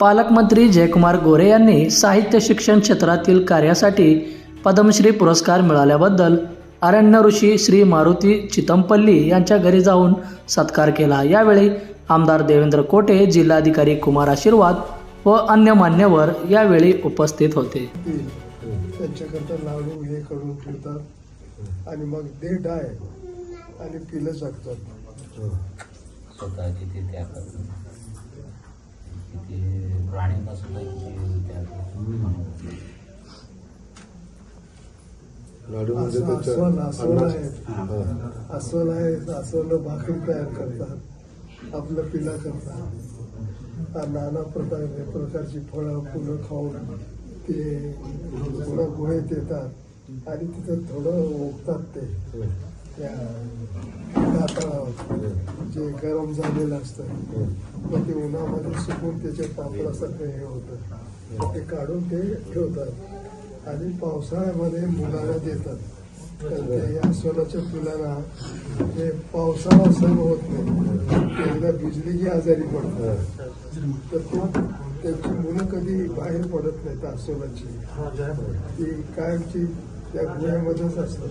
पालकमंत्री जयकुमार गोरे यांनी साहित्य शिक्षण क्षेत्रातील कार्यासाठी पद्मश्री पुरस्कार मिळाल्याबद्दल अरण्य ऋषी श्री मारुती चितमपल्ली यांच्या घरी जाऊन सत्कार केला. यावेळी आमदार देवेंद्र कोटे जिल्हाधिकारी कुमार आशीर्वाद व अन्य मान्यवर यावेळी उपस्थित होते. त्यांच्याकरता लाडू हे करून ठेवतात आणि मग डाय आणि पिलं जगतात स्वतः तिथे त्या करतात तिथे प्राणीपासून तिथे त्या करतात. लाडू म्हणजे अस्वल अस्वल अन्नाचे- आहेत अस्वल आहेत अस्वल भाकरी तयार करतात आपलं पिला करतात नाना प्रकार प्रकारची फळं फुलं खाऊन ते थोडं गुहेत येतात आणि तिथं थोडं ओकतात ते त्या जे गरम झालेलं असतं मग ते उन्हामध्ये सुकून त्याच्या पापडासारखं हे होतं. ते काढून ते ठेवतात. आणि पावसाळ्यामध्ये मुलाला देतात. या सोनाच्या फुलांना ते पावसाळा सहन होत नाही एकदा भिजली की आजारी पडतात. तर तो त्यांची मुलं कधी बाहेर पडत नाहीत अस्वलाची ती कायमची त्या गुह्यामध्येच असतात.